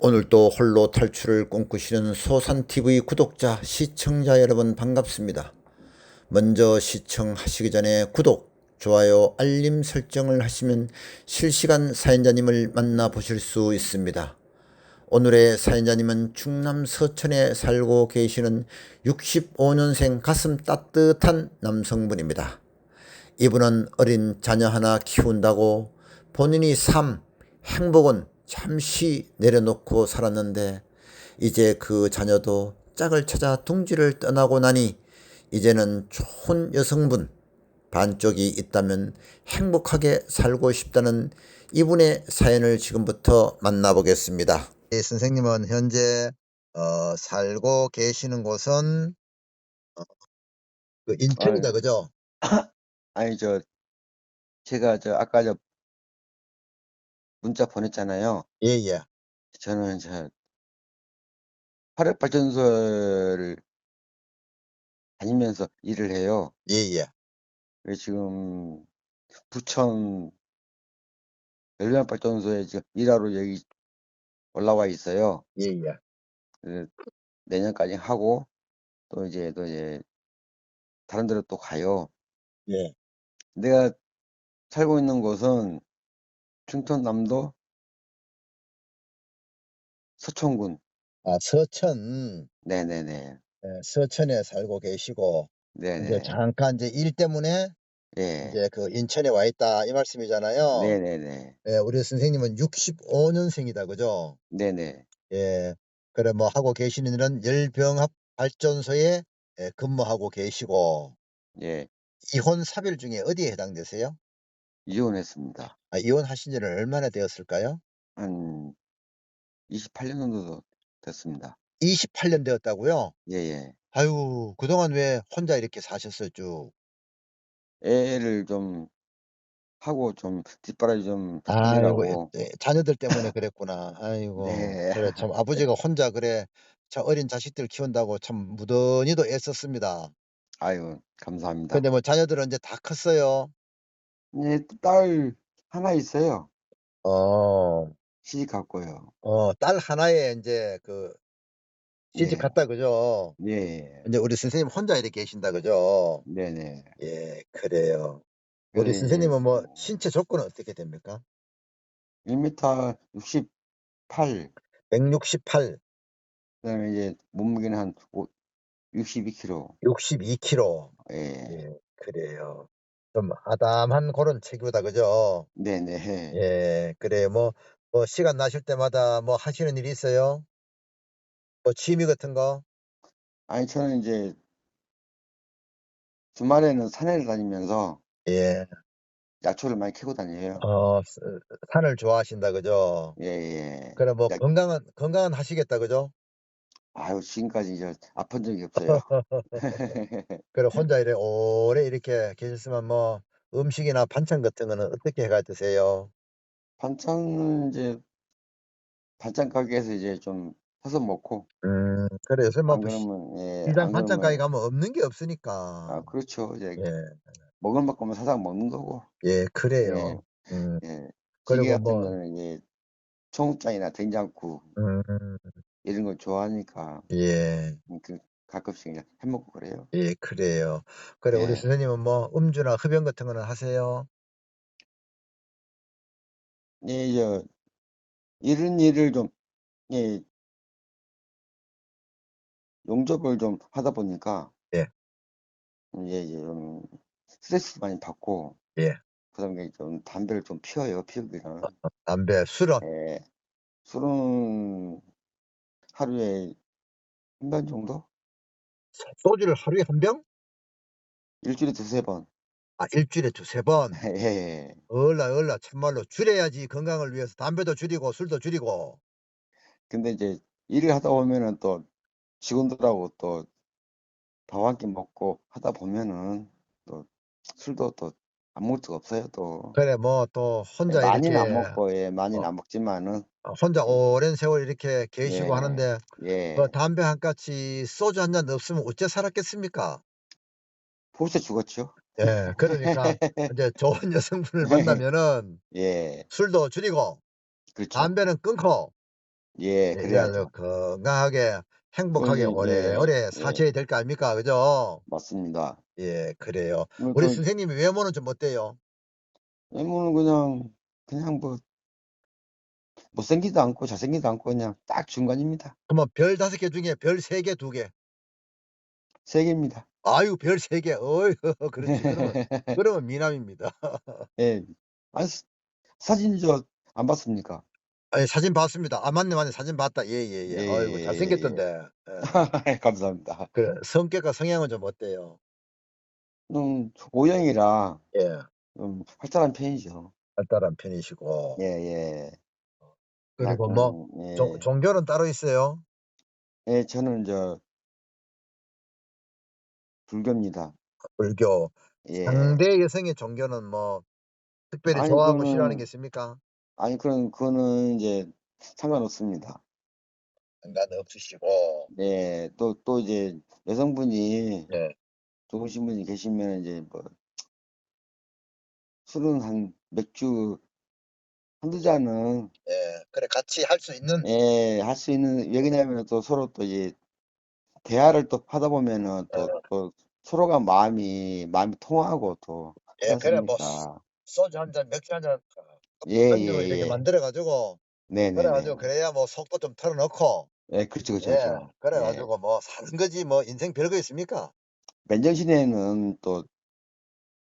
오늘도 홀로 탈출을 꿈꾸시는 소산TV 구독자, 시청자 여러분 반갑습니다. 먼저 시청하시기 전에 구독, 좋아요, 알림 설정을 하시면 실시간 사연자님을 만나보실 수 있습니다. 오늘의 사연자님은 충남 서천에 살고 계시는 65년생 가슴 따뜻한 남성분입니다. 이분은 어린 자녀 하나 키운다고 본인이 삶, 행복은 잠시 내려놓고 살았는데 이제 그 자녀도 짝을 찾아 둥지를 떠나고 나니 이제는 좋은 여성분 반쪽이 있다면 행복하게 살고 싶다는 이분의 사연을 지금부터 만나보겠습니다. 예, 선생님은 현재 어, 살고 계시는 곳은 어, 그 인천이다 아유. 그죠? 아니 저 제가 저 아까 저 문자 보냈잖아요. 예예. 저는 저 화력 발전소를 다니면서 일을 해요. 예예. 그래서 지금 부천 연료력 발전소에 지금 일하러 여기 올라와 있어요. 예예. 그래서 내년까지 하고 또 이제 또 이제 다른 데로 또 가요. 예. 내가 살고 있는 곳은 충청남도 서천군. 아 서천. 네네네. 예, 서천에 살고 계시고 이제 네네. 잠깐 이제 일 때문에 예. 이제 그 인천에 와 있다 이 말씀이잖아요. 네네네. 예, 우리 선생님은 65년생이다 그죠? 네네. 예. 그래 뭐 하고 계시는 일은 열병합 발전소에 예, 근무하고 계시고 예. 이혼 사별 중에 어디에 해당되세요? 이혼했습니다. 아, 이혼하신 지는 얼마나 되었을까요? 한 28년 정도 됐습니다. 28년 되었다고요? 예예. 아유, 그동안 왜 혼자 이렇게 사셨어요, 쭉? 애를 좀 하고 좀 뒷바라지 좀 아이고, 예, 하느라고. 예, 자녀들 때문에 그랬구나. 아이고, 네. 그래 참 아버지가 혼자 그래 참 어린 자식들 키운다고 참 무던히도 애썼습니다. 아유, 감사합니다. 근데 뭐 자녀들은 이제 다 컸어요. 예, 딸 하나 있어요. 어, 시집 갔고요. 어, 딸 하나에 이제 그 시집 예. 갔다 그죠? 예. 이제 우리 선생님 혼자 이렇게 계신다 그죠? 네네. 예, 그래요. 우리 이제 선생님은 뭐 신체 조건은 어떻게 됩니까? 1m 68. 168, 그다음에 이제 몸무게는 한 62kg. 62kg. 예. 예, 그래요. 좀 아담한 그런 체구다 그죠? 네네. 예, 그래요. 뭐, 뭐 시간 나실 때마다 뭐 하시는 일이 있어요? 뭐 취미 같은 거? 아니 저는 이제 주말에는 산에를 다니면서 예, 약초를 많이 캐고 다녀요. 어, 스- 산을 좋아하신다 그죠? 예예. 그래 뭐 약- 건강한 건강한 하시겠다 그죠? 아유 지금까지 이제 아픈 적이 없어요. 그래 혼자 이래 오래 이렇게 계셨으면 뭐 음식이나 반찬 같은 거는 어떻게 해가 드세요? 반찬은 이제 반찬 가게에서 이제 좀 사서 먹고 음, 그래 요새 뭐 안 시- 그러면 예, 시장 안 반찬 가게 그러면 가면 없는 게아 없으니까. 그렇죠. 이제 예, 먹을 만큼은 사서 먹는 거고. 예, 예. 그래요. 음, 예. 찌개 그리고 같은 뭐, 거는 이제 청국장이나 된장국 음, 이런 걸 좋아하니까 예, 그 가끔씩 그냥 해 먹고 그래요. 예, 그래요. 그래 우리 예. 선생님은 뭐 음주나 흡연 같은 거는 하세요? 예, 저 이런 일을 좀 예, 용접을 좀 하다 보니까 예. 이제 이제 좀 스트레스 많이 받고 예. 그다음에 좀 담배를 좀 피워요. 피우기는. 담배, 술은 예. 술은 하루에 한 병 정도? 소주를 하루에 한 병? 일주일에 두세 번. 아, 일주일에 두세 번. 예. 얼라 얼라 참말로 줄여야지 건강을 위해서 담배도 줄이고 술도 줄이고. 근데 이제 일을 하다 보면은 또 직원들하고 또 밥 한 끼 먹고 하다 보면은 또 술도 또 안 먹을 수가 없어요 또. 그래 뭐또 예, 혼자 많이는 안 이렇게 먹고 예, 많이는 어, 안 먹지만은 어, 혼자 오랜 세월 이렇게 계시고 예. 하는데 예. 그 담배 한 까치 소주 한 잔 없으면 어째 살았겠습니까? 벌써 죽었죠. 예, 그러니까 이제 좋은 여성분을 만나면은 예. 술도 줄이고 그렇죠. 담배는 끊고 예, 예, 그래야죠. 그래야죠. 건강하게 행복하게 그런데 예, 오래오래 예, 사셔야 될 거 아닙니까? 그죠? 맞습니다. 예, 그래요. 뭐 우리 저 선생님이 외모는 좀 어때요? 외모는 그냥 그냥 뭐 못생기지도 않고 잘생기지도 않고 그냥 딱 중간입니다. 그러면 별 5개 중에 별 3개, 2개. 세 개입니다. 아유, 별 3개. 어이, 그렇지. 그러면, 그러면 미남입니다. 예. 아니, 사- 사진 저 안 봤습니까? 아니, 사진 봤습니다. 아, 맞네, 맞네. 사진 봤다. 예, 예, 예. 예, 아이고, 예, 예, 잘생겼던데. 예. 감사합니다. 그래, 성격과 성향은 좀 어때요? 좀 O형이라 예, 좀 활달한 편이죠. 활달한 편이시고. 예, 예. 그리고 뭐, 약간, 종- 예. 종교는 따로 있어요? 예, 저는 저 불교입니다. 불교. 예. 상대 여성의 종교는 뭐, 특별히 아니, 좋아하고 싫어하는 게 있습니까? 아니, 그런, 그거는 이제 상관없습니다. 상관없으시고. 네, 또, 또 이제 여성분이 네. 좋으신 분이 계시면 이제 뭐 술은 한 맥주 한두 잔은 예, 그래, 같이 할 수 있는. 예, 할 수 있는 왜 그러냐면 또 서로 또 이제 대화를 또 하다 보면은 또, 어. 또 서로가 마음이 마음이 통하고 또 예, 하지 그래, 뭐, 않습니까? 소주 한 잔, 맥주 한 잔, 예, 한 예, 잔 이렇게 예. 만들어가지고, 네, 네, 그래가지고, 네. 그래야 뭐, 속도 좀 털어놓고, 예, 그렇죠, 그렇죠, 예, 그렇죠. 예. 그래가지고 뭐, 사는 거지, 뭐, 인생 별거 있습니까? 맨정신에는 또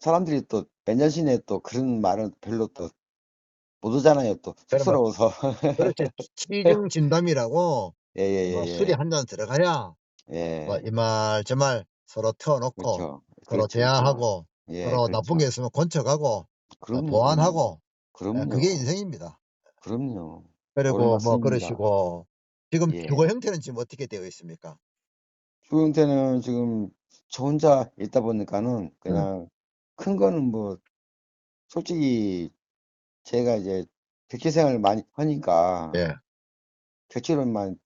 사람들이 또 맨정신에 또 그런 말은 별로 또못 하잖아요. 또 그래, 뭐, 쑥스러워서. 그렇지. 치중 진담이라고, 예, 예, 뭐, 예, 술이 예. 한 잔 들어가야, 예. 뭐, 이 말, 저 말 서로 터놓고, 그렇죠. 서로 그렇죠, 그렇죠. 대화하고, 예, 서로 그렇죠. 나쁜 게 있으면 권척하고, 어, 그럼요, 보완하고, 그럼요. 예. 그게 인생입니다. 그럼요. 그리고 뭐. 그러시고, 지금 예. 주거 형태는 지금 어떻게 되어 있습니까? 주 형태는 지금 저 혼자 있다 보니까는 그냥 큰 거는 뭐 솔직히 제가 이제 객지 생활을 많이 하니까 예. 객지를 만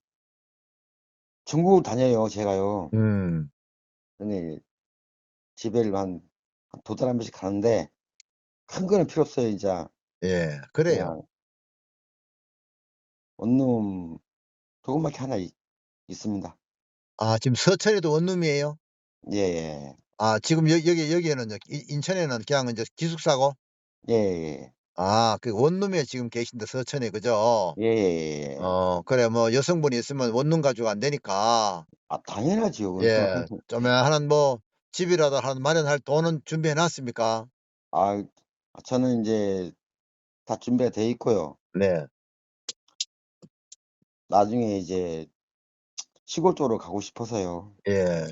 중국을 다녀요, 제가요. 음, 근데 집에를 한, 한두달한 번씩 가는데 큰 거는 필요 없어요, 이제. 예, 그래요. 그냥 원룸 조그맣게 하나 있, 있습니다. 아, 지금 서천에도 원룸이에요? 예, 예. 아, 지금 여, 여기, 여기에는, 인천에는 그냥 이제 기숙사고? 예, 예. 아, 그 원룸에 지금 계신데, 서천에, 그죠? 예, 예, 예. 어, 그래, 뭐, 여성분이 있으면 원룸 가지고 안 되니까, 아, 당연하지요. 예, 좀, 하는 뭐, 집이라도 한 마련할 돈은 준비해 놨습니까? 아, 저는 이제 다 준비가 돼 있고요. 네. 나중에 이제 시골 쪽으로 가고 싶어서요. 예.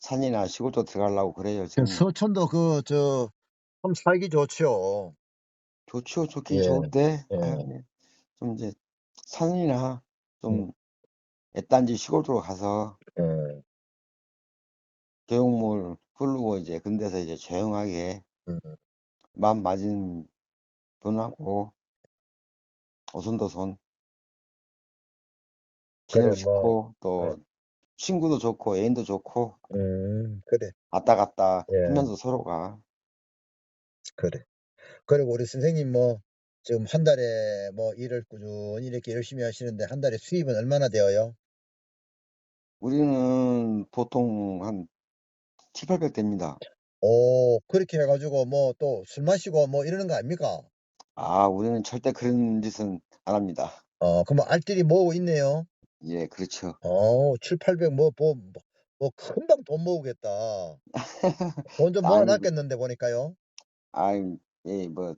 산이나 시골 쪽 들어가려고 그래요, 그 지금. 서천도 그, 저, 참 살기 좋죠. 좋죠, 좋긴 예, 좋은데, 예. 아유, 좀 이제 산이나 좀 음. 애딴지 시골 쪽으로 가서 예. 계곡물 흐르고 이제 근데서 이제 조용하게 음. 마음 맞은 분하고 지내고 그래, 뭐, 싶고 또 친구도 좋고 애인도 좋고 음, 그래, 왔다 갔다 예. 하면서 서로가 그래. 그리고 우리 선생님 뭐, 지금 한 달에 뭐 일을 꾸준히 이렇게 열심히 하시는데, 한 달에 수입은 얼마나 되어요? 우리는 보통 한 7, 800 됩니다. 오, 그렇게 해가지고 뭐 또 술 마시고 뭐 이러는 거 아닙니까? 아, 우리는 절대 그런 짓은 안 합니다. 어, 그럼 알뜰히 모으고 있네요. 예, 그렇죠. 어, 7, 800 뭐, 뭐, 뭐, 뭐 금방 돈 모으겠다. 돈 좀 아니, 모아놨겠는데 보니까요. 아이, 예, 뭐,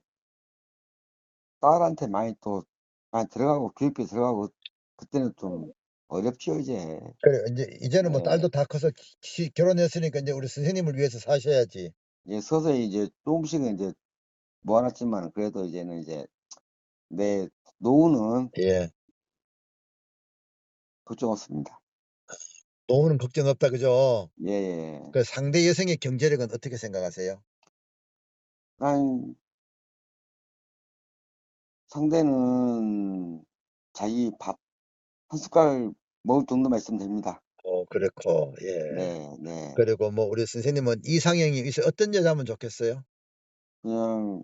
딸한테 많이 또, 많이 들어가고, 교육비 들어가고, 그때는 좀 어렵죠, 이제. 그래, 이제, 이제는 뭐 예, 딸도 다 커서 기- 기- 결혼했으니까 이제 우리 선생님을 위해서 사셔야지. 예, 서서히 이제 조금씩은 이제 모아놨지만, 그래도 이제는 이제 내 노후는 예. 걱정 없습니다. 노후는 걱정 없다, 그죠? 예, 예. 그 상대 여성의 경제력은 어떻게 생각하세요? 아니, 상대는 자기 밥 한 숟갈 먹을 정도만 있으면 됩니다. 어, 그렇고, 예. 네, 네. 그리고 뭐 우리 선생님은 이상형이 있어 어떤 여자면 좋겠어요? 그냥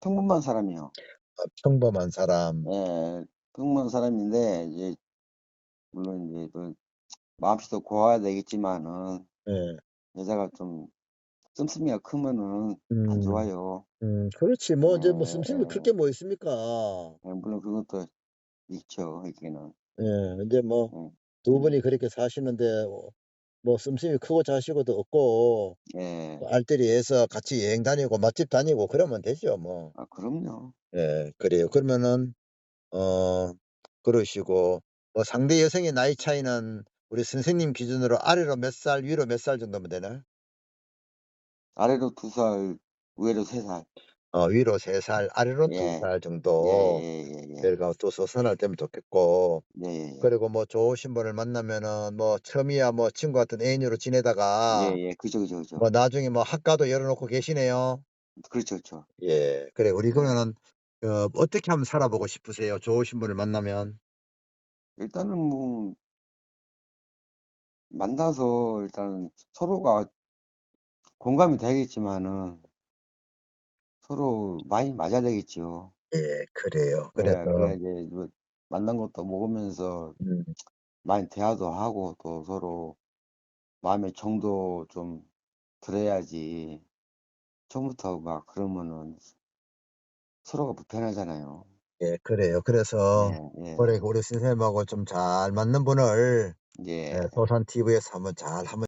평범한 사람이요. 아, 평범한 사람. 예, 평범한 사람인데 이제 물론 이제 또 마음씨도 고와야 되겠지만은 예. 여자가 좀 씀씀이가 크면은 안 음. 좋아요. 음 그렇지 뭐 이제 뭐 예, 씀씀이 클 예. 게뭐 있습니까. 예, 물론 그것도 있죠, 있기는. 예. 근데 뭐 음. 두 음. 분이 그렇게 사시는데 어 뭐 씀씀이 크고 자시고도 없고 예. 뭐 알뜰히해서 같이 여행 다니고 맛집 다니고 그러면 되죠 뭐. 아 그럼요. 예. 그래요. 그러면은 어 그러시고 뭐 상대 여성의 나이 차이는 우리 선생님 기준으로 아래로 몇 살 위로 몇 살 정도면 되나요? 아래로 2 살, 위로 3 살. 어 위로 3살 아래로 2 예. 살 정도 예예예예예. 그러니까 또 서선할 때면 좋겠고 예예예. 그리고 뭐 좋으신 분을 만나면은 뭐 처음이야 뭐 친구 같은 애인으로 지내다가 예예. 그죠, 그죠, 그죠. 뭐 나중에 뭐 학과도 열어 놓고 계시네요. 그렇죠, 그렇죠. 예. 그래 우리 예. 그러면은 어 어떻게 하면 살아보고 싶으세요? 좋으신 분을 만나면? 일단은 뭐 만나서 일단 서로가 공감이 되겠지만은 서로 많이 맞아야 되겠죠. 예. 그래요. 예. 그래서 그래야 이제 뭐 만난 것도 먹으면서 음. 많이 대화도 하고 또 서로 마음의 정도 좀 들어야지 처음부터 막 그러면은 서로가 불편하잖아요. 예. 그래요. 그래서 예. 그래 예. 우리 선생님하고 좀 잘 맞는 분을 예. 예 토산 TV에서 한번 잘 한번